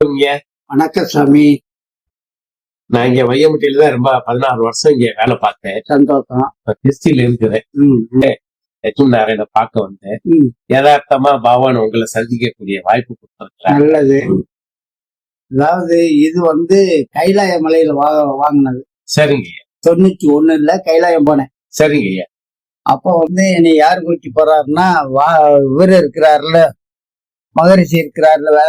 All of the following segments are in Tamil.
வணக்கம் சாமி. நான் இங்க வையமுட்டியில தான் ரொம்ப பதினாறு வருஷம் இங்க வேலை பார்த்தேன். சந்தோஷம். திருச்சியில இருக்கிறேன். லட்சுமி நாராயண பார்க்க வந்தேன். யதார்த்தமா பகவான் உங்களை சந்திக்கக்கூடிய வாய்ப்பு கொடுத்திருக்கிறார். நல்லது. அதாவது இது வந்து கைலாய மலையில வா வாங்கினது. சரிங்க. தொண்ணூத்தி ஒண்ணுல கைலாயம் போனேன். சரிங்க. அப்போ வந்து என்னை யார் கூட்டி போறாருன்னா வா இவர் இருக்கிறாருல மகரிஷி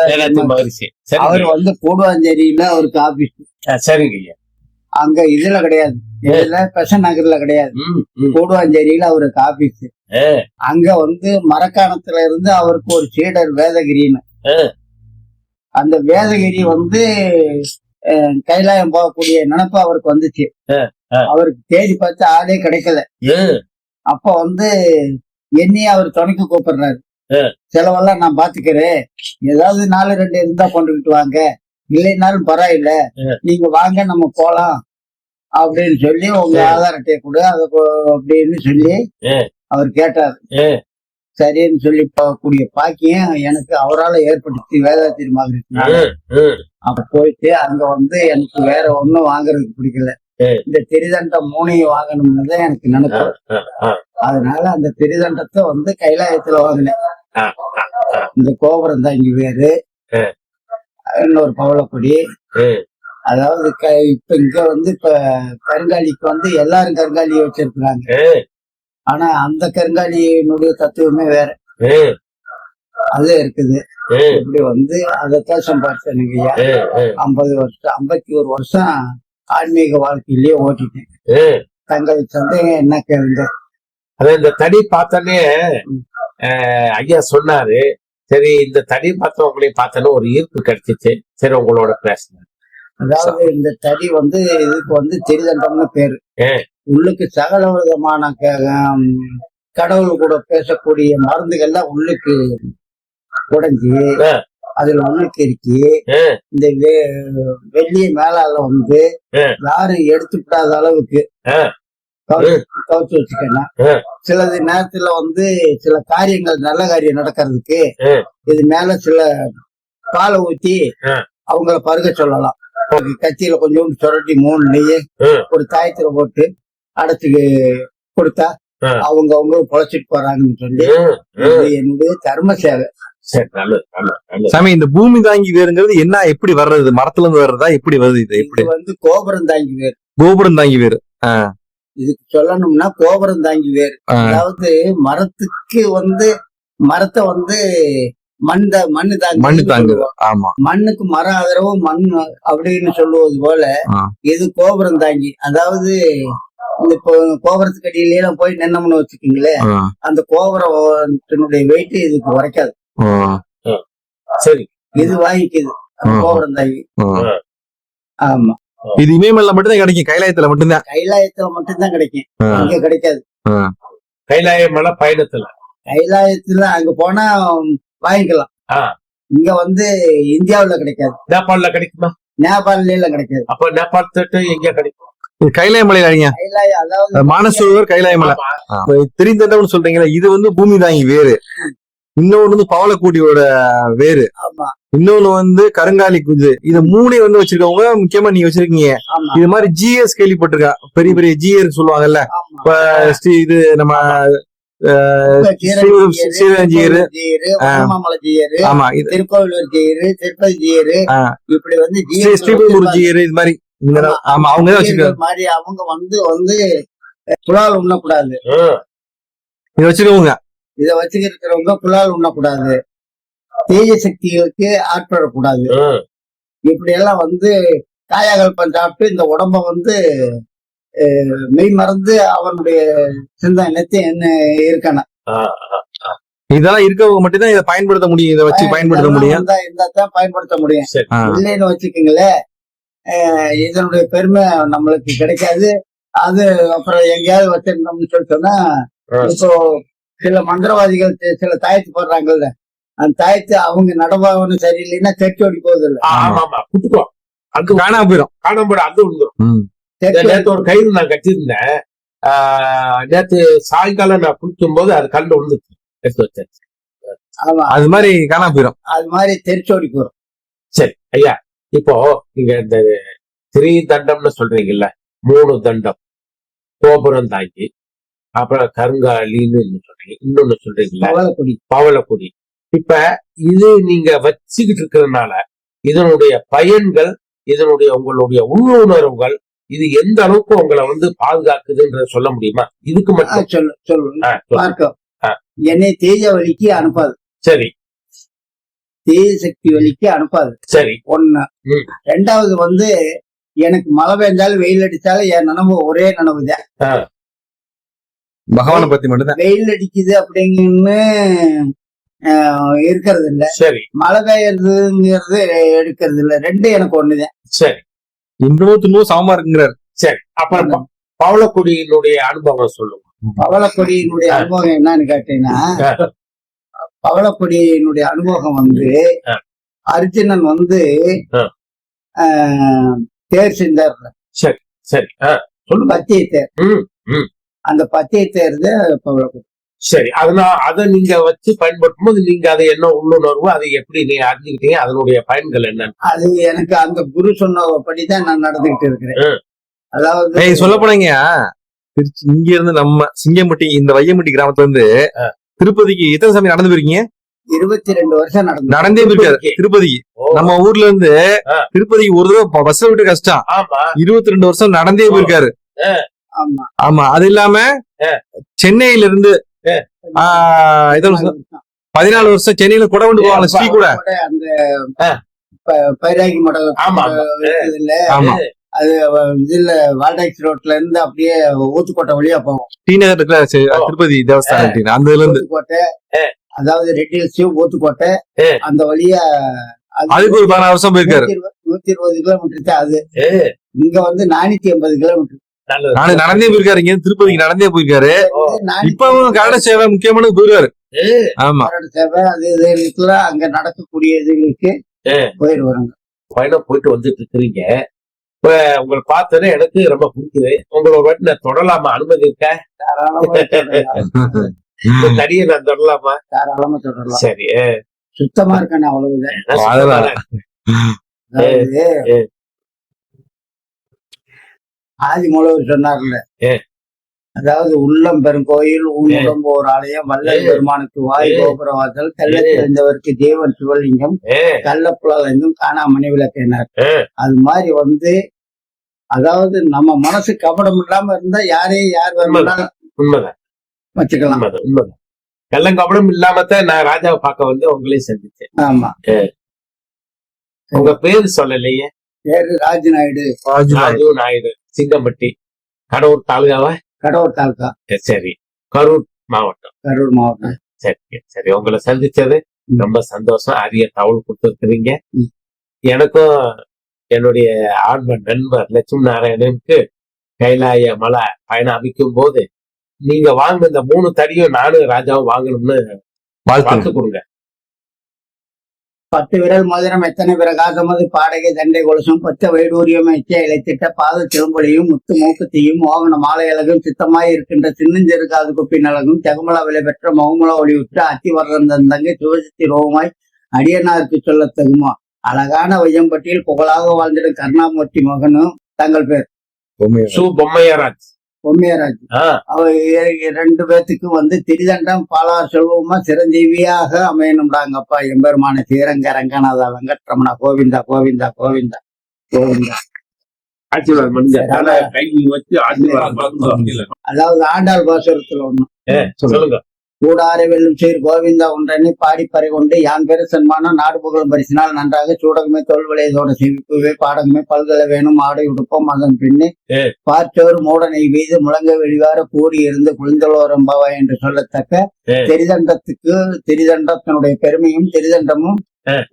வேலை மகரிஷி. அவர் வந்து கூடுவாஞ்சேரியில அவருக்கு ஆபீஸ் சரிங்க அங்க இதுல கிடையாது. இதுல பெசன் நகர்ல கிடையாது. கூடுவாஞ்சேரியில அவருக்கு ஆபீஸ் அங்க வந்து மரக்காணத்துல இருந்து அவருக்கு ஒரு சீடர் வேதகிரின்னு. அந்த வேதகிரி வந்து கைலாயம் போகக்கூடிய நினைப்பு அவருக்கு வந்துச்சு. அவருக்கு தேடி பார்த்து ஆளே கிடைக்கல. அப்ப வந்து என்னையே அவர் துணைக்கு கூப்பிடுறாரு. செலவெல்லாம் நான் பாத்துக்கிறேன் ஏதாவது நாலு ரெண்டு இருந்தா கொண்டுகிட்டு வாங்க இல்லைனாலும் பரவாயில்ல. நீங்க வாங்க நம்ம போலாம் அப்படின்னு சொல்லி உங்க. ஆதார் அட்டையை கொடு அதை அப்படின்னு சொல்லி. அவர் கேட்டார். சரின்னு சொல்லி போகக்கூடிய பாக்கியம் எனக்கு அவரால் ஏற்படுத்தி வேதாத்திரி மாதிரி. அப்ப போயிட்டு அங்க வந்து எனக்கு வேற ஒண்ணும் வாங்குறதுக்கு பிடிக்கல. இந்த திரிதண்டம் மூணையும் வாங்கணும்னு தான் எனக்கு நினைப்பு. அதனால அந்த திரிதண்டத்தை வந்து கைலாயத்துல வாங்கினேன். இந்த கோபுரம் தான் இங்க வேறு. இன்னொரு பவளக்குடி. அதாவது இப்ப இங்க வந்து இப்ப கருங்காலிக்கு வந்து எல்லாரும் கருங்காலியை வச்சிருக்கிறாங்க. ஆனா அந்த கருங்காலியினுடைய தத்துவமே வேற. அது இருக்குது. இப்படி வந்து அதைத்தான் சம்பாதிச்சேனுங்க ஐயா. ஐம்பது வருஷம் ஐம்பத்தி ஒரு வருஷம் ஆன்மீக வாழ்க்கையிலேயே ஓட்டிட்டேன். ஆ. தங்கள் சந்தேகம் என்ன கேளுங்க அதான் இந்த தடி. அஹ், ஐயா சொன்னாரு சரி இந்த தடி பார்த்த உங்களையும் பார்த்தோன்னே ஒரு ஈர்ப்பு கிடைச்சிச்சு சரி உங்களோட பேசினேன் அதாவது இந்த தடி வந்து இதுக்கு வந்து திரிதண்டம்னு பேரு. உள்ளுக்கு சகல விதமான கடவுள் கூட பேசக்கூடிய மருந்துகள்லாம் உள்ளுக்கு உடைஞ்சு. அதுல உள்ளுக்கு இருக்கி. இந்த வெள்ளிய மேலால வந்து. யாரும் எடுத்துவிடாத அளவுக்கு. கவச்சு ஆ. சிலது நேரத்துல வந்து சில காரியங்கள் நல்ல காரியம் நடக்கிறதுக்கு. இது மேல சில பாலை ஊத்தி. அவங்கள பருக சொல்லலாம் கத்தியில கொஞ்சோண்டு சுரட்டி மூணு நெய். ஒரு தாயத்துல போட்டு அடைச்சு கொடுத்தா. அவங்க அவங்க பொழைச்சிட்டு போறாங்கன்னு சொல்லி. என்னுடைய தர்ம சேவை சாமி இந்த பூமி தாங்கி வேருங்கிறது என்ன எப்படி வர்றது மரத்துல இருந்து வர்றதா எப்படி வருது இது எப்படி இது வந்து கோபுரம் தாங்கி வேறு கோபுரம் தாங்கி வேறு இதுக்கு சொல்லணும்னா கோபுரம் தாங்கி வேறு அதாவது மரத்துக்கு வந்து மரத்தை வந்து மண் தா- மண்ணு தாங்கி மண்ணு தாங்குது. ஆமா. மண்ணுக்கு மர ஆதரவு மண் அப்படின்னு சொல்லுவது போல. இது கோபுரம் தாங்கி. அதாவது இந்த இப்போ கோபுரத்துக்கு அடியில எல்லாம் போய் நின்னோம்னு வச்சுக்கோங்களேன் அந்த கோபுரத்தினுடைய வெயிட் இதுக்கு உரைக்காது. சரி. இது வாங்கிக்குது. கோபுரம் தாங்கி. ஆமா. இது இமயமலைல மட்டும்தான் கிடைக்கும் கைலாயத்துல மட்டும்தான். கைலாயத்துல மட்டும்தான் கிடைக்கும். ஆ, இங்க கிடைக்காது. கைலாய மலை பயணத்துல. கைலாயத்துல அங்க போனா வாங்கிக்கலாம். இங்க வந்து இந்தியாவுல கிடைக்காது. நேபாள்ல கிடைக்குமா? நேபாளில கிடைக்காது. அப்ப நேபாள் தட்டு எங்க கிடைக்கும். இது கைலாய மலையில மானசரோவர் கைலாய மலை ஆமா. தெரிந்தண்டம்னு சொல்றீங்களா இது வந்து பூமி தாங்கி வேறு. இன்னொன்னு வந்து பவளக்கூடியோட வேறு. ஆமா. இன்னொன்னு வந்து கருங்காலி குஞ்சு. இது மூணையும் வந்து வச்சிருக்கவங்க முக்கியமா நீங்க வச்சிருக்கீங்க. இது மாதிரி ஜிஎஸ் கேள்விப்பட்டிருக்கா பெரிய பெரிய ஜிஆர் சொல்லுவாங்கல்ல. இப்ப ஸ்ரீ- இது நம்ம திருக்கோவிலூர் ஜீயரு திருப்பதி ஜீயரு ஆ. இப்படி வந்து. ஜிஆர் இது மாதிரி. இந்த ஆமா. அவங்க மாதிரி அவங்க வந்து வந்து புலால் உண்ணக்கூடாது. இதை வச்சிருக்கவங்க. இத வச்சுக்கிறவங்க புலால் உண்ணக்கூடாது. தேஜ சக்திகளுக்கு ஆட்படக்கூடாது. இப்படி எல்லாம் வந்து காயாகல்பம் சாப்பிட்டு இந்த உடம்ப வந்து மெய் மறந்து அவனுடைய சிந்தனை என்ன இருக்கணும் ஆ, இதெல்லாம் இருக்கவங்க மட்டும்தான் இதை பயன்படுத்த முடியும். இதை வச்சு பயன்படுத்த முடியும். தான் பயன்படுத்த முடியும். இல்லைன்னு வச்சுக்கோங்களேன் இதனுடைய பெருமை நம்மளுக்கு கிடைக்காது. அது அப்புறம் எங்கேயாவது வச்சிருந்தோம்னு சொல்லி சொன்னா. இப்போ சில மந்திரவாதிகள் சில தாயத்து போடுறாங்கல்ல. அந்த தாயத்து அவங்க நடவாகணும் சரியில்லைன்னா தெற்கு ஓடி போகுது இல்ல ஆமா ஆமா குட்டுக்கோ அங்க காணாம போயிடும். காணாம அங்க விழுந்துரும் ம். இந்த தெற்கு நேத்து ஒரு கயிறு நான் கட்டியிருந்தேன். ஆ, நேத்து சாயங்காலம் நான் குளிக்கும் போது அது கல்ல விழுந்துச்சு எடுத்து வச்சேன் ஆமா. அது மாதிரி காணாம போயிடும். அது மாதிரி தெரிச்சோடி போறோம் சரி ஐயா இப்போ நீங்க இந்த திரி தண்டம்னு சொல்றீங்கல்ல மூணு தண்டம் கோபுரம் தாங்கி அப்புறம் கருங்காலின்னு சொல்றீங்க. இன்னொன்னு சொல்றீங்கல்ல பவளக்குடி. பவளக்குடி. இப்ப இது நீங்க வச்சுக்கிட்டு இருக்கிறதுனால இதனுடைய பயன்கள் இதனுடைய உங்களுடைய உள்ளுணர்வுகள் இது எந்த அளவுக்கு உங்களை வந்து பாதுகாக்குதுன்ற சொல்ல முடியுமா? இதுக்கு மட்டும். சொல்லு சொல்லு. என்னை தேஜ வழிக்கு அனுப்பாது. சரி. தேஜ சக்தி வழிக்கு அனுப்பாது. சரி. ஒண்ணு. ரெண்டாவது வந்து எனக்கு மழை பெஞ்சாலும் வெயில் அடிச்சாலும் என் நினைவு ஒரே நினைவு தான் பகவானை பத்தி மட்டும்தான். வெயில் அடிக்குது அப்படிங்கன்னு ஆஹ், இருக்கிறது இல்ல சரி. மழை பெய்யறதுங்கிறது எடுக்கிறது இல்ல ரெண்டும் எனக்கு ஒண்ணுதான். சரி. இன்னமும் துன்பம் சமமா இருக்குங்கிறார் சரி அப்புறம் பவளக்குடியினுடைய அனுபவம் சொல்லுங்க. பவளக்கொடியினுடைய அனுபவம் என்னன்னு கேட்டீங்கன்னா. பவளக்கொடியினுடைய அனுபவம் வந்து. அர்ஜுனன் வந்து தேர் செஞ்சார் சரி. ஆ, சொல்லுங்க பத்திய தேர் அந்த பத்திய தேர் தான் பவளக்கொடி சரி அதனால அதை நீங்க வச்சு பயன்படுத்தும் போது நீங்க அதை என்ன உள்ளுணர்வு அதை எப்படி நீங்க அறிஞ்சுக்கிட்டீங்க? அதனுடைய பயன்கள் என்னன்னு. அது எனக்கு அந்த குரு சொன்னபடிதான் நான் நடந்துகிட்டு இருக்கிறேன். அதாவது ஏய் சொல்ல போனீங்க திருச்சி இங்க இருந்து நம்ம சிங்கம்பட்டி இந்த வையம்பட்டி கிராமத்துல இருந்து. திருப்பதிக்கு எத்தனை சாமி நடந்து போயிருக்கீங்க? இருபத்தி ரெண்டு வருஷம் நடந்து நடந்தே போயிருக்காரு திருப்பதிக்கு. ஓ, நம்ம ஊர்ல இருந்து. திருப்பதிக்கு ஒரு தடவை பஸ்ல விட்டு கஷ்டம். ஆமா. இருபத்தி ரெண்டு வருஷம் நடந்தே. போயிருக்காரு. ஆமா. ஆமா அது இல்லாம. சென்னையில இருந்து? பதினாலு வருஷம் சென்னையில குடவண்டு போவாங்க ஸ்ரீ கூட. பைராகி ஆமா அது இதுல வால்டாக்ஸ் ரோட்ல இருந்து அப்படியே ஊத்துக்கோட்டை வழியா போகும். டி நகர். திருப்பதி தேவஸ்தானம். அந்த இருந்து ஊத்துக்கோட்டை. ஆ. அதாவது ரெட் ஹில்ஸ் ஊத்துக்கோட்டை. அந்த வழியா அது அதுக்கு ஒரு பதினாறு வருஷம் போயிருக்காரு. நூத்தி இருபது- கிலோமீட்டர் தான் அது. இங்க வந்து நானூத்தி எண்பது கிலோமீட்டர் நானு நடந்தே போயிருக்காரு இங்க திருப்பதிக்கு நடந்தே போயிருக்காரு. ஓ. இப்ப அவங்க கரட சேவை முக்கியமானது போயிருக்காரு ஏ, ஆமா. சேவை அது இதுகளுக்குலாம் அங்க நடக்கக்கூடிய இதுகளுக்கு வராங்க. பயணம் போயிட்டு வந்துட்டு இருக்கிறீங்க. இப்ப உங்களை பார்த்தோன்னே எனக்கு ரொம்ப பிடிக்குது. உங்களோட வாட்டி நான் தொடலாமா? அனுமதி இருக்கா? தாராளமா தொடரலாம். இந்த தடியை நான் தொடலாமா? தாராளமா தொடரலாம். சரி சுத்தமா இருக்கணும் அவ்வளவுதான் நான் அதெல்லாம். சொல்றேன். அதாவது ஏ. ஆதி மூலவர் சொன்னார்ல. அதாவது உள்ளம் பெரும் கோயில் உன் உடம்பு ஒரு ஆலயம் வல்லல் ஏ. பெருமானுக்கு வாய். கோபுரவாசல் கள்ள ஏ. தெரிந்தவருக்கு தேவன் சிவலிங்கம் ஏ, கள்ளப்புலால் எங்கும் காணா மணி விளக்கினார் அது மாதிரி வந்து அதாவது நம்ம மனசு கபடம் இல்லாம இருந்தா யாரையும் யார் வேணும்னாலும் உண்மைதான். வச்சுக்கலாம். உண்மைதான் கள்ளங்கபடம் இல்லாமத்தான் நான் ராஜாவை பார்க்க வந்து உங்களையும் சந்திச்சேன் ஆமா. உங்க பேரு சொல்லலையே? பேரு ராஜ் நாயுடு. ராஜு நாயுடு. சிங்கம்பட்டி கடவுர் தாலுகாவா? கடவுர் தாலுகா. சரி கரூர் மாவட்டம். கரூர் மாவட்டம். சரி சரி உங்களை சந்திச்சது ரொம்ப சந்தோஷம். அரிய தகவல் கொடுத்துருக்கிறீங்க. எனக்கும் என்னுடைய ஆன்ம நண்பர் லட்சுமி நாராயணனுக்கு கைலாய மலை பயணம் அமைக்கும் போது நீங்க வாங்க இந்த மூணு தடியும் நானும் ராஜாவும் வாங்கணும்னு வாழ்த்து கொடுங்க. பத்து விரல் மோதிரம் எத்தனை பிரகாசமது பாடகை தண்டை கொலுசும் பத்த வைடூரியம் எச்ச இழைத்திட்ட பாத திரும்பலியும் முத்து மூக்கத்தையும் மோகன மாலை அழகும் சித்தமாய் இருக்கின்ற சின்னஞ்செரு காது குப்பின் அழகும் தகுமலா விலை பெற்ற மகுமலா ஒளியுற்ற அத்தி வர்றந்தங்க சிவசக்தி ரோகமாய் அடியனாருக்கு சொல்லத் தகுமா? அழகான வையம்பட்டியில் புகழாக வாழ்ந்திடும் கருணாமூர்த்தி மகனும் தங்கள் பேர் சு பொம்மையராஜ் பொம்மையராஜ். அவ ரெண்டு பேத்துக்கு வந்து திரிதண்டம் பாலார் செல்வமா சிரஞ்சீவியாக அமையணும்டாங்கப்பா எம்பெருமான ஸ்ரீரங்க ரங்கநாதா வெங்கட்ரமணா கோவிந்தா கோவிந்தா கோவிந்தா கோவிந்தா. அதாவது ஆண்டாள் பாசுரத்துல ஒண்ணு. சொல்லுங்க. கூடாரை வெல்லும் சீர் கோவிந்தா ஒன்றனை பாடி பறை கொண்டு யான் பெரு சன்மானம் நாடு புகழும் பரிசினால் நன்றாக சூடகமே தோல் விளையதோட செவிப்புவே பாடகமே பல்கலை வேணும் ஆடை உடுப்போம் அதன் பின்னே. பார்த்தோர் மூடனை வீது முழங்க வெளிவார கூடி இருந்து குளிந்தலோரம்பவா என்று சொல்லத்தக்க. தெரிதண்டத்துக்கு தெரிதண்டத்தினுடைய பெருமையும் தெரிதண்டமும்.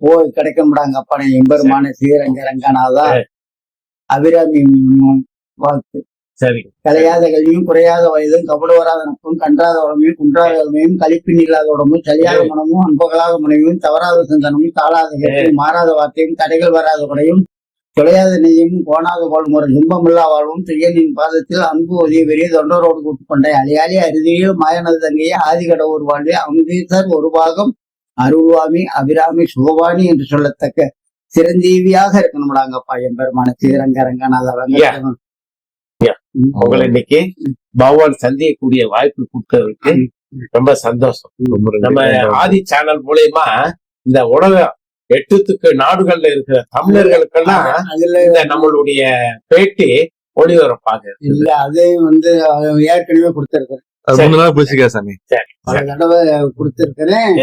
போய் கிடைக்கும்டாங்க அப்பனை எம்பெருமான ஸ்ரீரங்க ரங்கநாதா. அபிராமி வாழ்த்து சரி கலையாத கல்வியும் குறையாத வயதும் கபடு வராத நட்பும் கன்றாத உடமையும் குன்றாத உடமையும் கழிப்பின் இல்லாத உடம்பும் சரியாத மனமும் அன்பகலாத முனைவும் தவறாத சிந்தனமும் தாளாத கேட்டையும் மாறாத வார்த்தையும் தடைகள் வராத குடையும் தொலையாத நெய்யும் கோணாத கோல்முறை துன்பமில்லா வாழ்வும் துயனின் பாதத்தில் அன்பு உதவி பெரிய தொண்டரோடு கூட்டு கொண்ட அழியாளி அருதியில் மாயனது தங்கையே ஆதிகடவுர் வாழ்வே அமுதீசர் ஒரு பாகம் அருள்வாமி அபிராமி சுகவாணி என்று சொல்லத்தக்க சிரஞ்சீவியாக இருக்கணும்டாங்கப்பா என் பெருமான ஸ்ரீரங்கரங்கநாதவங்க Yeah. Yeah. உங்களை இன்னைக்கு பகவான் சந்திக்கக்கூடிய வாய்ப்பு கொடுத்ததுக்கு ரொம்ப சந்தோஷம். நம்ம ஆதி சேனல் மூலயமா இந்த உலகம் எட்டுத்துக்கு நாடுகள்ல இருக்கிற தமிழர்களுக்கெல்லாம் அதுல இந்த நம்மளுடைய பேட்டி ஒளிபரப்பாக இல்ல அது வந்து ஏற்கனவே கொடுத்திருக்கிறேன். போச்சுக்கா சாமி? பல தடவை கொடுத்திருக்கிறேன்.